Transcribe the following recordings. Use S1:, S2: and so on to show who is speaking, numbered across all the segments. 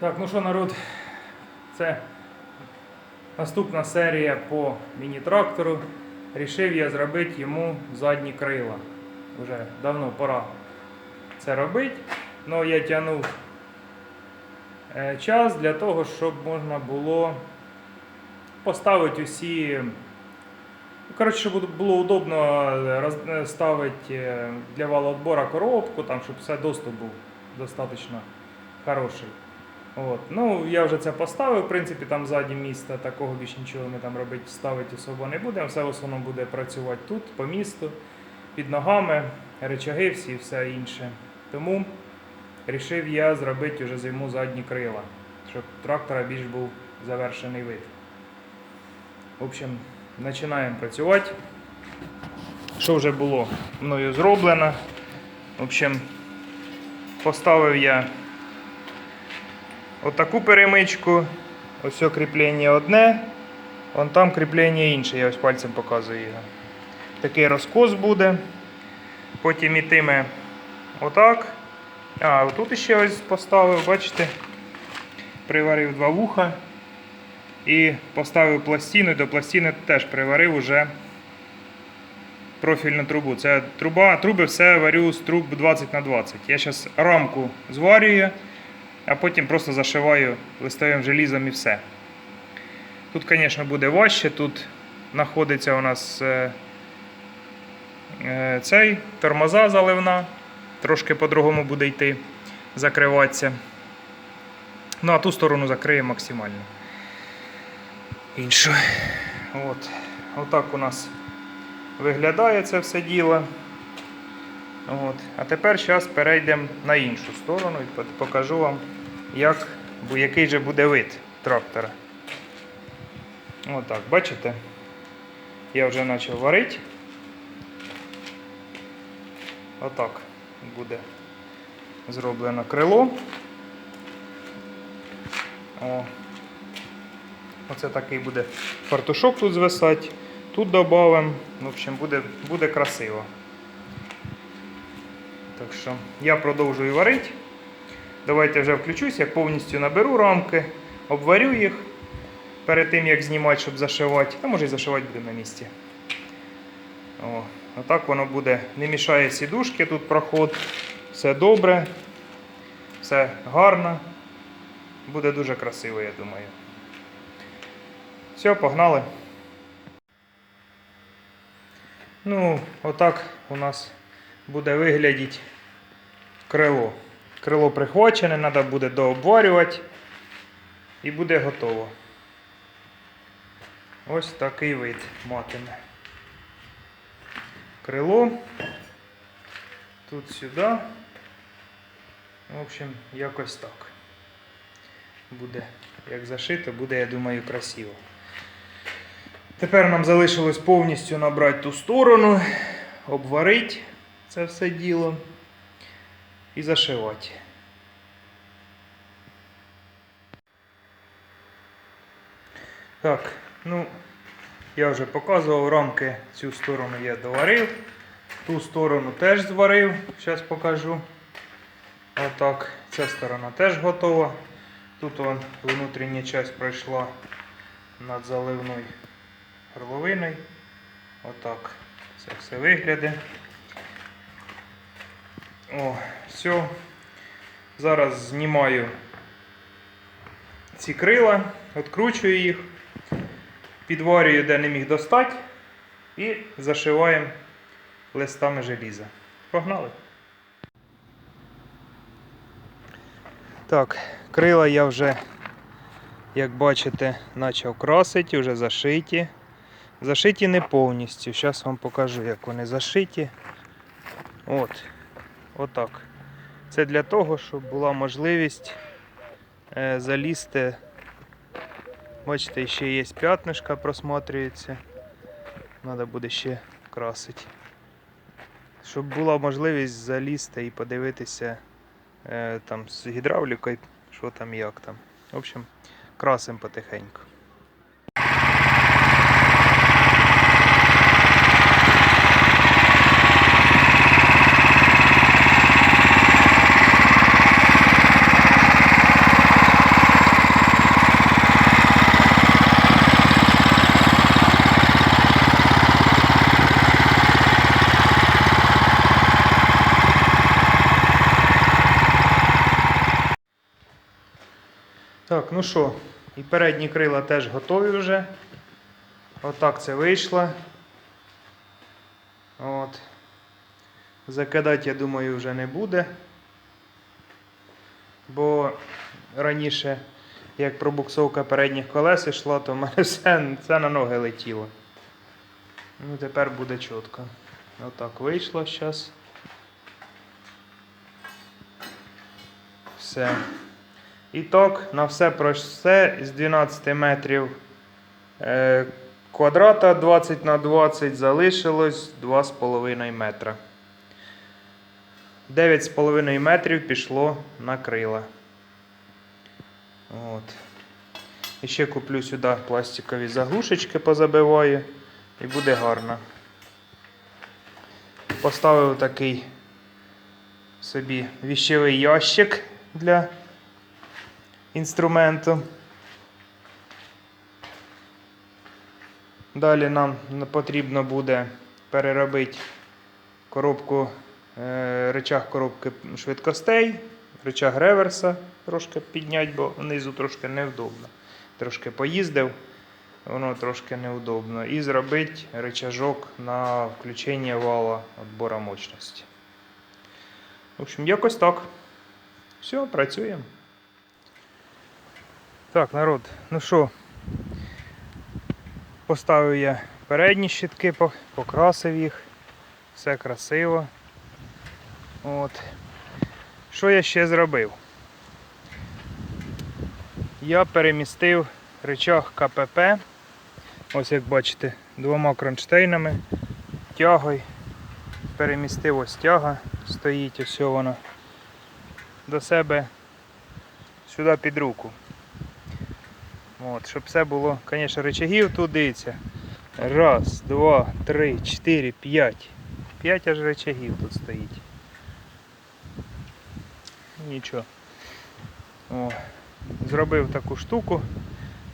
S1: Так, ну що, народ, це наступна серія по міні-трактору. Рішив я зробити йому задні крила. Уже давно пора це робити. але я тягнув е, час для того, щоб можна було поставити усі. ну, Коротше, щоб було удобно е, е, ставити для валоотбора коробку, там, щоб все доступ був достатньо хороший. От. Ну, я вже це поставив, в принципі, там ззаді міста, такого більш нічого ми там робити, ставити особо не будемо. Все в основному буде працювати тут, по місту, під ногами, речаги всі, все інше. Тому вирішив я зробити вже зиму задні крила, щоб трактора більш був завершений вид. В общем, починаємо працювати. Що вже було мною зроблено. В общем, поставив я отаку перемичку. Ось кріплення одне, вон там кріплення інше, я ось пальцем показую його. Такий розкос буде. Потім ітиме отак. А, отут ще ось поставив, бачите, приварив два вуха і поставив пластину, до пластини теж приварив уже профільну трубу. Це труба, труби все варю з труб 20 на 20. Я зараз рамку зварюю, а потім просто зашиваю листовим желізом і все. Тут, звісно, буде важче. Тут знаходиться у нас е, е, цей тормоза заливна, трошки по-другому буде йти, закриватися. Ну, а ту сторону закриє максимально. Іншу. От. Отак у нас виглядає це все діло. От. А тепер зараз перейдемо на іншу сторону і покажу вам, як, який же буде вид трактора. Отак, бачите? Я вже почав варити. Отак буде зроблено крило. О. Оце такий буде фартушок тут звисати. Тут додамо. В общем, буде, буде красиво. Так що я продовжую варити. Давайте вже включусь, я повністю наберу рамки, обварю їх перед тим, як знімати, щоб зашивати. А може і зашивати буде на місці. О, отак воно буде. Не мішає сідушки, тут проход. Все добре, все гарно. Буде дуже красиво, я думаю. Все, погнали. Ну, отак у нас буде виглядіти крило. Крило прихвачене, треба буде дообварювати і буде готово. Ось такий вид матиме. Крило. Тут сюди. В общем, якось так. Буде, як зашито, буде, я думаю, красиво. Тепер нам залишилось повністю набрати ту сторону, обварити це все діло і зашивати. Так, ну, я вже показував рамки, цю сторону я доварив, ту сторону теж зварив, зараз покажу. Отак, ця сторона теж готова. Тут вон внутрішня частина пройшла над заливною горловиною. Отак це все виглядає. О, все. Зараз знімаю ці крила, відкручую їх, підварюю, де не міг достати, і зашиваємо листами желіза. Погнали! Так, крила я вже, як бачите, почав красити, вже зашиті. Зашиті не повністю. Зараз вам покажу, як вони зашиті. От. Отак. Це для того, щоб була можливість е, залізти. Бачите, ще є п'ятнишка, просматрюється. Треба буде ще красити. Щоб була можливість залізти і подивитися е, там з гідравлікою, що там як там. В общем, красимо потихеньку. Ну що, і передні крила теж готові вже. Отак це вийшло. От. Закидати, я думаю, вже не буде. Бо раніше, як пробуксовка передніх колес йшла, то в мене все, все на ноги летіло. Ну, тепер буде чітко. Отак вийшло зараз. Все. І так, на все про все з 12 метрів е, квадрата 20 на 20 залишилось 2,5 метра. 9,5 метрів пішло на крила. От. І ще куплю сюди пластикові заглушечки, позабиваю і буде гарно. Поставив такий собі віщовий ящик для інструменту. Далі нам потрібно буде переробити коробку, е, речах коробки швидкостей, речах реверса трошки підняти, бо внизу трошки невдобно. Трошки поїздив, воно трошки неудобно. І зробити речажок на включення вала відбора мощності. В общем, якось так. Все, працюємо. Так, народ, ну що, поставив я передні щитки, покрасив їх, все красиво. От. Що я ще зробив? Я перемістив речах КПП, ось як бачите, двома кронштейнами, тягой. Перемістив ось тяга, стоїть ось вона до себе сюди під руку. От, щоб все було, звісно, речагів тут дивіться. Раз, два, три, чотири, п'ять. П'ять аж речагів тут стоїть. Нічого. О, зробив таку штуку,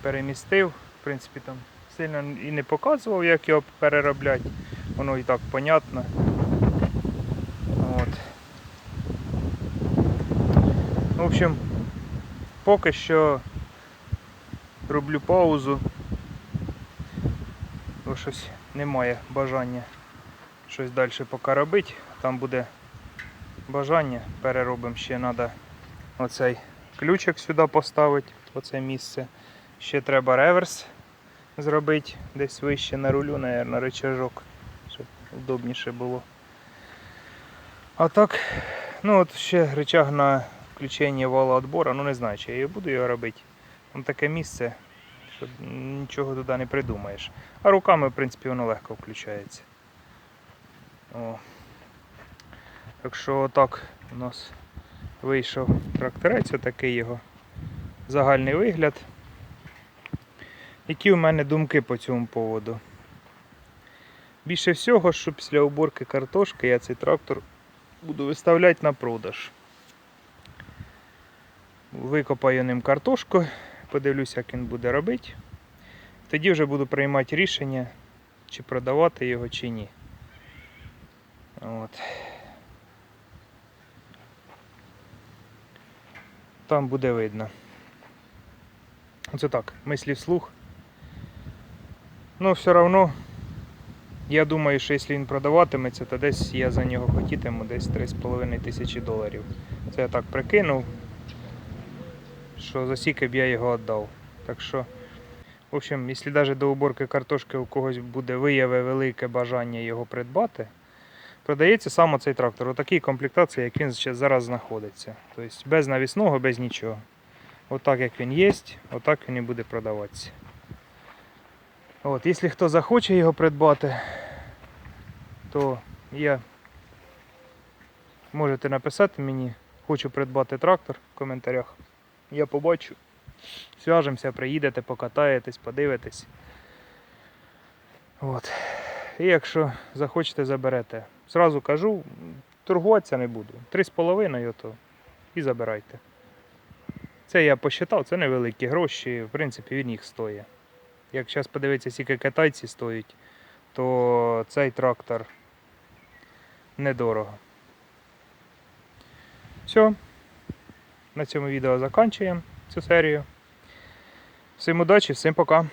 S1: перемістив, в принципі, там сильно і не показував, як його переробляти. Воно і так понятно. От. В общем, поки що роблю паузу. Бо щось немає бажання щось далі поки робити. Там буде бажання, переробимо ще треба оцей ключик сюди поставити, оце місце. Ще треба реверс зробити десь вище на рулю, мабуть, рычажок, щоб удобніше було. А так, ну от ще рычаг на включення вала відбору, ну не знаю, чи я буду його робити. Таке місце, що нічого туди не придумаєш. А руками, в принципі, воно легко включається. О. Так що отак у нас вийшов тракторець, отакий його загальний вигляд. Які у мене думки по цьому поводу? Більше всього, що після уборки картошки я цей трактор буду виставляти на продаж. Викопаю ним картошку, подивлюся, як він буде робити. Тоді вже буду приймати рішення, чи продавати його, чи ні. От. Там буде видно. Оце так, мислі вслух. Ну, все одно, я думаю, що якщо він продаватиметься, то десь я за нього хотітиму десь 3,5 тисячі доларів. Це я так прикинув, що за скільки б я його віддав. Так що, в общем, якщо навіть до уборки картошки у когось буде вияве велике бажання його придбати, продається саме цей трактор у такій комплектації, як він зараз знаходиться. Тобто без навісного, без нічого. Отак як він є, отак він і буде продаватися. От, якщо хто захоче його придбати, то я можете написати мені, хочу придбати трактор в коментарях. Я побачу. Зв'яжемося, приїдете, покатаєтесь, подивитесь. От. І якщо захочете, заберете. Зразу кажу, торгуватися не буду. 3,5 ото і забирайте. Це я посчитав, це невеликі гроші, в принципі, він їх стоїть. Як зараз подивитися, скільки китайці стоять, то цей трактор недорого. Все на цьому відео закінчуємо цю серію. Всім удачі, всім пока!